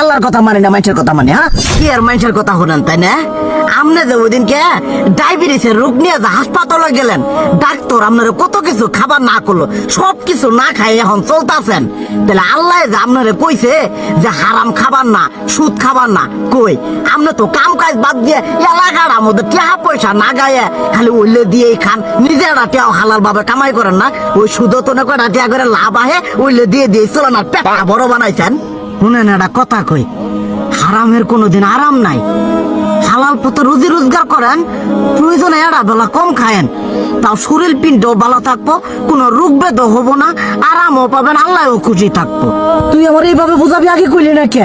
আল্লাহর কথা মানে না, মানুষের কথা মানে হ্যাঁ? কি আর মানুষের কথা শুনেন, তাই না? ডায়াবেটিসের রোগ নিয়ে হাসপাতালে গেলেন, ডাক্তার আপনার কত কিছু খাবার না করল, সব কিছু না খাই এখন চলতেছেন। তাহলে আল্লাহ যে আপনারে কইছে যে হারাম খাবার না, সুদ খাবার না, কই? আপনি তো কাম কাজ বাদ দিয়ে এলাকার মধ্যে টাকা পয়সা না গায়ে, খালি উল্লে দিয়েই খান নিজেরা টেও হালাল ভাবে কামাই করেন না। ওই সুদ তো না করে করে লাভ আহে, উল্লে দিয়ে দিয়ে চলেন আর পেটটা বড় বানাইছেন। শুনেন একটা কথা কই। হারামের কোনোদিন আরাম নাই। হালাল পথে রুজি রোজগার করেন, প্রয়োজনে এড়া বেলা কম খায়েন। তাও শরীর পিণ্ডও ভালো থাকব, কোনো রোগ বেদ হব না, আরামও পাবেন, আল্লাহও খুশি থাকব। তুই আমার এইভাবে বুঝাবি, আগে কইলি না কে?